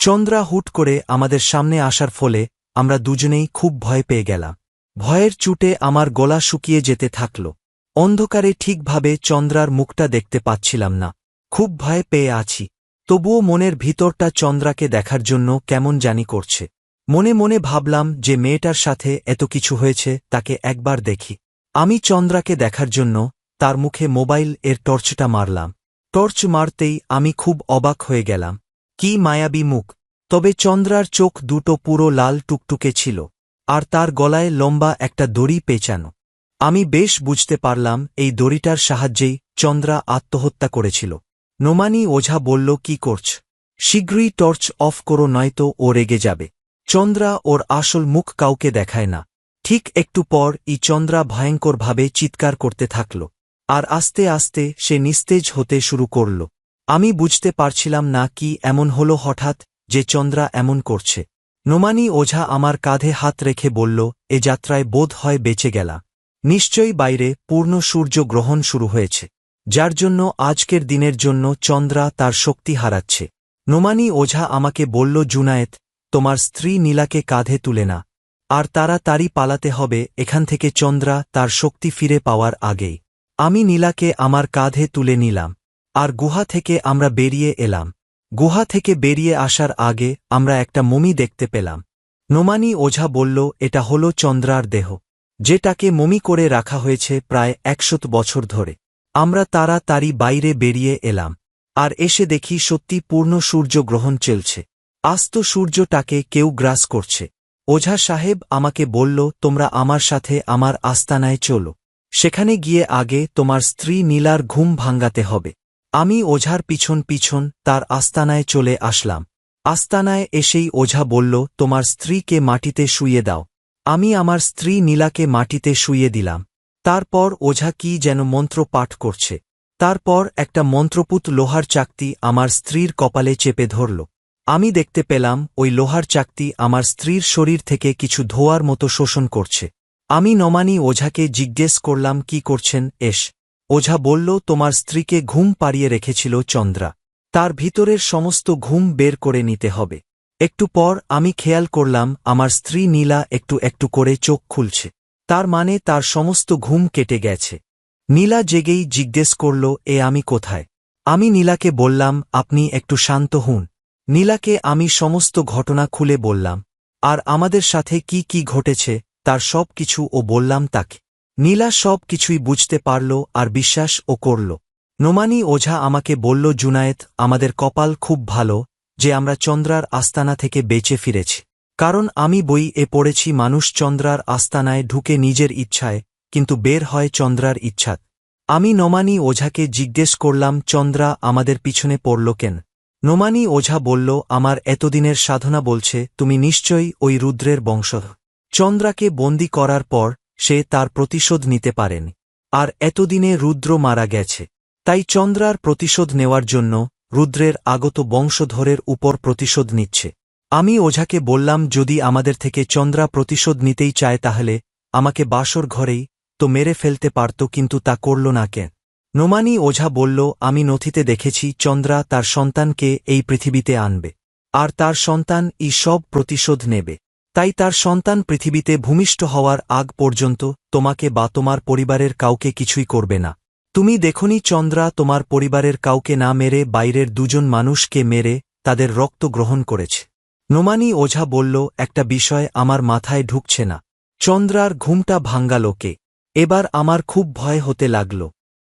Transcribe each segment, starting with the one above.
চন্দ্রা হুট করে আমাদের সামনে আসার ফলে আমরা দুজনেই খুব ভয় পেয়ে গেলাম। ভয়ের চুটে আমার গলা শুকিয়ে যেতে থাকল। অন্ধকারে ঠিকভাবে চন্দ্রার মুখটা দেখতে পাচ্ছিলাম না। খুব ভয় পেয়ে আছি। তবুও মনের ভিতরটা চন্দ্রাকে দেখার জন্য কেমন জানি করছে। মনে মনে ভাবলাম যে মেয়েটার সাথে এত কিছু হয়েছে, তাকে একবার দেখি। আমি চন্দ্রাকে দেখার জন্য তার মুখে মোবাইল এর টর্চটা মারলাম। টর্চ মারতেই আমি খুব অবাক হয়ে গেলাম। কি মায়াবী মুখ। তবে চন্দ্রার চোখ দুটো পুরো লাল টুকটুকে ছিল, আর তার গলায় লম্বা একটা দড়ি পেঁচানো। আমি বেশ বুঝতে পারলাম এই দড়িটার সাহায্যেই চন্দ্রা আত্মহত্যা করেছিল। নোমানি ওঝা বলল, কি করছ? শীঘ্রই টর্চ অফ করো, নয়তো ও রেগে যাবে। চন্দ্রা ওর আসল মুখ কাউকে দেখায় না। ঠিক একটু পর ই চন্দ্রা ভয়ঙ্করভাবে চিৎকার করতে থাকল, আর আস্তে আস্তে সে নিস্তেজ হতে শুরু করল। আমি বুঝতে পারছিলাম না কি এমন হল হঠাৎ, যে চন্দ্রা এমন করছে। নোমানি ওঝা আমার কাঁধে হাত রেখে বলল, এ যাত্রায় বোধ হয় বেঁচে গেলা। নিশ্চয়ই বাইরে পূর্ণ সূর্য গ্রহণ শুরু হয়েছে। যার জন্য আজকের দিনের জন্য চন্দ্রা তার শক্তি হারাচ্ছে। নোমানি ওঝা আমাকে বলল, জুনায়েত, তোমার স্ত্রী নীলাকে কাঁধে তুলে না। আর তারা তারই পালাতে হবে, এখান থেকে চন্দ্রা তার শক্তি ফিরে পাওয়ার আগেই। আমি নীলাকে আমার কাঁধে তুলে নিলাম। আর গুহা থেকে আমরা বেরিয়ে এলাম। গুহা থেকে বেরিয়ে আসার আগে আমরা একটা মমি দেখতে পেলাম। নোমানি ওঝা বলল, এটা হল চন্দ্রার দেহ, যেটাকে মমি করে রাখা হয়েছে প্রায় একশত বছর ধরে। আমরা তারা তারই বাইরে বেরিয়ে এলাম, আর এসে দেখি সত্যি পূর্ণ সূর্য গ্রহণ চলছে। আস্ত সূর্যটাকে কেউ গ্রাস করছে। ওঝা সাহেব আমাকে বলল, তোমরা আমার সাথে আমার আস্তানায় চলো। সেখানে গিয়ে আগে তোমার স্ত্রী নীলার ঘুম ভাঙ্গাতে হবে। আমি ওঝার পিছন পিছন তার আস্তানায় চলে আসলাম। আস্তানায় এসেই ওঝা বলল, তোমার স্ত্রীকে মাটিতে শুইয়ে দাও। আমি আমার স্ত্রী নীলাকে মাটিতে শুইয়ে দিলাম। তারপর ওঝা কি যেন মন্ত্র পাঠ করছে। তারপর একটা মন্ত্রপুত লোহার চাকতি আমার স্ত্রীর কপালে চেপে ধরল। আমি দেখতে পেলাম, ওই লোহার চাকতি আমার স্ত্রীর শরীর থেকে কিছু ধোয়ার মতো শোষণ করছে। আমি নমানি ওঝাকে জিজ্ঞেস করলাম, কি করছেন, এস? ওঝা বলল, তোমার স্ত্রীকে ঘুম পাড়িয়ে রেখেছিল চন্দ্রা। তার ভিতরের সমস্ত ঘুম বের করে নিতে হবে। একটু পর আমি খেয়াল করলাম, আমার স্ত্রী নীলা একটু একটু করে চোখ খুলছে। তার মানে তার সমস্ত ঘুম কেটে গেছে। নীলা জেগেই জিজ্ঞেস করল, এ আমি কোথায়? আমি নীলাকে বললাম, আপনি একটু শান্ত হুন। নীলাকে আমি সমস্ত ঘটনা খুলে বললাম, আর আমাদের সাথে কি কি ঘটেছে, তার সব কিছু ও বললাম তাকে। নীলা সব কিছুই বুঝতে পারল আর বিশ্বাস ও করল। নোমানি ওঝা আমাকে বলল জুনায়েত আমাদের কপাল খুব ভালো, যে আমরা চন্দ্রার আস্তানা থেকে বেঁচে ফিরেছি। কারণ আমি বই এ পড়েছি, মানুষ চন্দ্রার আস্তানায় ঢুকে নিজের ইচ্ছায়, কিন্তু বের হয় চন্দ্রার ইচ্ছাত। আমি নমানি ওঝাকে জিজ্ঞেস করলাম, চন্দ্রা আমাদের পিছনে পড়ল কেন? নোমানি ওঝা বলল, আমার এতদিনের সাধনা বলছে, তুমি নিশ্চয়ই ওই রুদ্রের বংশধ চন্দ্রাকে বন্দি করার পর সে তার প্রতিশোধ নিতে পারেন। আর এতদিনে রুদ্র মারা গেছে। তাই চন্দ্রার প্রতিশোধ নেওয়ার জন্য রুদ্রের আগত বংশধরের উপর প্রতিশোধ নিচ্ছে। আমি ওঝাকে বললাম, যদি আমাদের থেকে চন্দ্রা প্রতিশোধ নিতেই চায় তাহলে আমাকে বাসর ঘরেই তো মেরে ফেলতে পারত, কিন্তু তা করল না কেন? নোমানি ওঝা বলল, আমি নথিতে দেখেছি চন্দ্রা তার সন্তানকে এই পৃথিবীতে আনবে। আর তার সন্তান ই সব প্রতিশোধ নেবে। তাই তার সন্তান পৃথিবীতে ভূমিষ্ঠ হওয়ার আগ পর্যন্ত তোমাকে বা তোমার পরিবারের কাউকে কিছুই করবে না। তুমি দেখনি চন্দ্রা তোমার পরিবারের কাউকে না মেরে বাইরের দুজন মানুষকে মেরে তাদের রক্ত গ্রহণ করেছে। নোমানি ওঝা বলল, একটা বিষয় আমার মাথায় ঢুকছে না। চন্দ্রার ঘুমটা ভাঙ্গালোকে এবার আমার খুব ভয় হতে লাগল।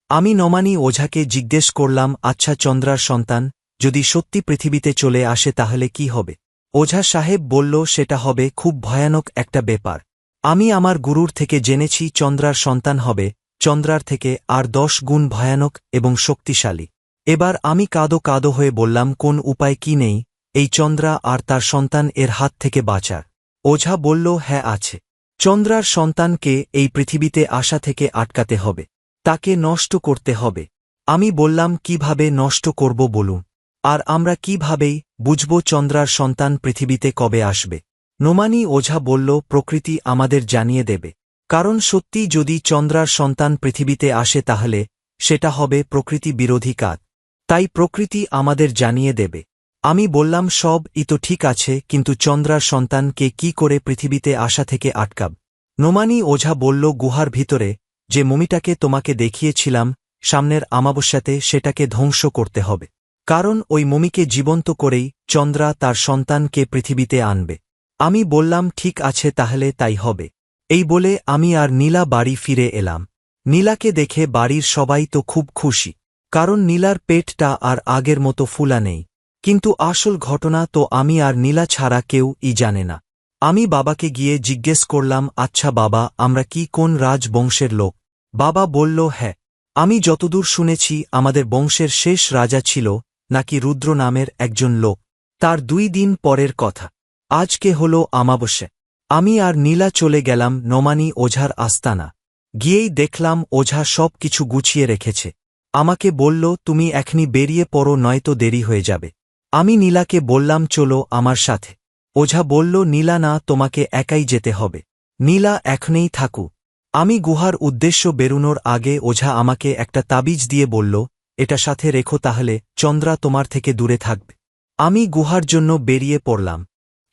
আমি নমানি ওঝাকে জিজ্ঞেস করলাম আচ্ছা চন্দ্রার সন্তান, যদি সত্যি পৃথিবীতে চলে আসে তাহলে কি হবে? ওঝা সাহেব বলল, সেটা হবে খুব ভয়ানক একটা ব্যাপার। আমি আমার গুরুর থেকে জেনেছি, চন্দ্রার সন্তান হবে। চন্দ্রার থেকে আর দশ গুণ ভয়ানক এবং শক্তিশালী। এবার আমি কাদো কাদো হয়ে বললাম, কোন উপায় কি নেই? এই চন্দ্রা আর তার সন্তান এর হাত থেকে বাঁচার। ওঝা বলল হ্যাঁ আছে। চন্দ্রার সন্তানকে এই পৃথিবীতে আসা থেকে আটকাতে হবে। তাকে নষ্ট করতে হবে। আমি বললাম, কীভাবে নষ্ট করব বলুন। আর আমরা কিভাবেই বুঝব চন্দ্রার সন্তান পৃথিবীতে কবে আসবে। নোমানি ওঝা বলল, প্রকৃতি আমাদের জানিয়ে দেবে। কারণ সত্যি যদি চন্দ্রার সন্তান পৃথিবীতে আসে তাহলে, সেটা হবে প্রকৃতি বিরোধী কাজ। তাই প্রকৃতি আমাদের জানিয়ে দেবে। আমি বললাম, সব ই তো ঠিক আছে, কিন্তু চন্দ্রার সন্তানকে কি করে পৃথিবীতে আসা থেকে আটকাব? নোমানি ওঝা বলল, গুহার ভিতরে, যে মমিটাকে তোমাকে দেখিয়েছিলাম, সামনের আমাবস্যাতে সেটাকে ধ্বংস করতে হবে। কারণ ওই মমিকে জীবন্ত করেই চন্দ্রা তার সন্তানকে পৃথিবীতে আনবে। আমি বললাম, ঠিক আছে, তাহলে তাই হবে। এই বলে আমি আর নীলা বাড়ি ফিরে এলাম। নীলাকে দেখে বাড়ির সবাই তো খুব খুশি, কারণ নীলার পেটটা আর আগের মতো ফুলা নেই। কিন্তু আসল ঘটনা তো আমি আর নীলা ছাড়া কেউ ই জানে না। আমি বাবাকে গিয়ে জিজ্ঞেস করলাম আচ্ছা বাবা, আমরা কি কোন রাজবংশের লোক? বাবা বলল হ্যাঁ আমি যতদূর শুনেছি, আমাদের বংশের শেষ রাজা ছিল নাকি রুদ্র নামের একজন লোক। তার দুই দিন পরের কথা। আজকে হল আমাবস্যা। আমি আর নীলা চলে গেলাম নমানি ওঝার আস্তানা। গিয়েই দেখলাম ওঝা সব কিছু গুছিয়ে রেখেছে। আমাকে বলল, তুমি এখনি বেরিয়ে পড়ো, নয়তো দেরি হয়ে যাবে। আমি নীলাকে বললাম, চলো আমার সাথে। ওঝা বলল, নীলা না, তোমাকে একাই যেতে হবে। নীলা এখনেই থাকু। আমি গুহার উদ্দেশ্য বেরুনোর আগে ওঝা আমাকে একটা তাবিজ দিয়ে বলল এটা সাথে রেখো তাহলে চন্দ্রা তোমার থেকে দূরে থাকবে। আমি গুহার জন্য বেরিয়ে পড়লাম।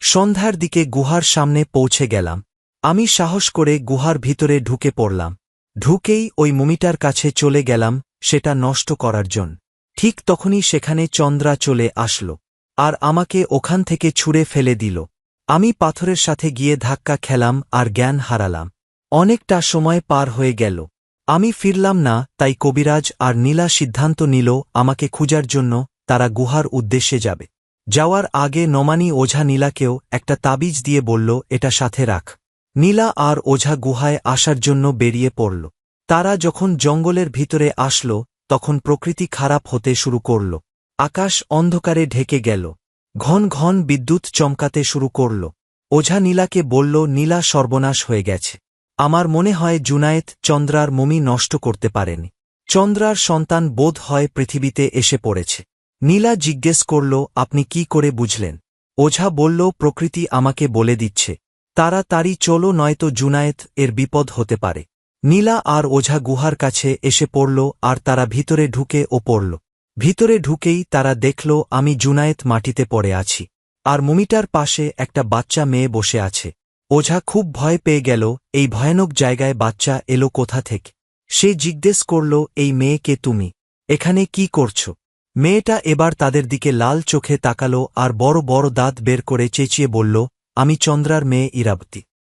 সন্ধ্যার দিকে গুহার সামনে পৌঁছে গেলাম। আমি সাহস করে গুহার ভিতরে ঢুকে পড়লাম। ঢুকেই ওই মুমিটার কাছে চলে গেলাম, সেটা নষ্ট করার জন্য ঠিক তখনই সেখানে চন্দ্রা চলে আসল, আর আমাকে ওখান থেকে ছুঁড়ে ফেলে দিল। আমি পাথরের সাথে গিয়ে ধাক্কা খেলাম আর জ্ঞান হারালাম। অনেকটা সময় পার হয়ে গেল। আমি ফিরলাম না, তাই কবিরাজ আর নীলা সিদ্ধান্ত নিল আমাকে খুঁজার জন্য তারা গুহার উদ্দেশ্যে যাবে। যাওয়ার আগে নমানি ওঝা নীলাকেও একটা তাবিজ দিয়ে বলল, এটা সাথে রাখ। নীলা আর ওঝা গুহায় আসার জন্য বেরিয়ে পড়ল। তারা যখন জঙ্গলের ভিতরে আসল, তখন প্রকৃতি খারাপ হতে শুরু করল। আকাশ অন্ধকারে ঢেকে গেল। ঘন ঘন বিদ্যুৎ চমকাতে শুরু করল। ওঝা নীলাকে বলল, নীলা সর্বনাশ হয়ে গেছে। আমার মনে হয় জুনায়েত চন্দ্রার মমি নষ্ট করতে পারেনি। চন্দ্রার সন্তান বোধ হয় পৃথিবীতে এসে পড়েছে। নীলা জিজ্ঞেস করল, আপনি কি করে বুঝলেন? ওঝা বলল, প্রকৃতি আমাকে বলে দিচ্ছে। তারা তারই চলো, নয়তো জুনায়েত এর বিপদ হতে পারে। নীলা আর ওঝা গুহার কাছে এসে পড়ল, আর তারা ভিতরে ঢুকে ও পড়ল। ভিতরে ঢুকেই তারা দেখল, আমি জুনায়েত মাটিতে পড়ে আছি। আর মুমিটার পাশে একটা বাচ্চা মেয়ে বসে আছে। ওঝা খুব ভয় পেয়ে গেল, এই ভয়ানক জায়গায় বাচ্চা এলো কোথা থেকে? সে জিজ্ঞেস করল, এই মেয়েকে তুমি? এখানে কি করছ? মেয়েটা এবার তাদের দিকে লাল চোখে তাকালো আর বড় বড় দাঁত বের করে চেঁচিয়ে বলল, আমি চন্দ্রার মেয়ে ইরাবতী।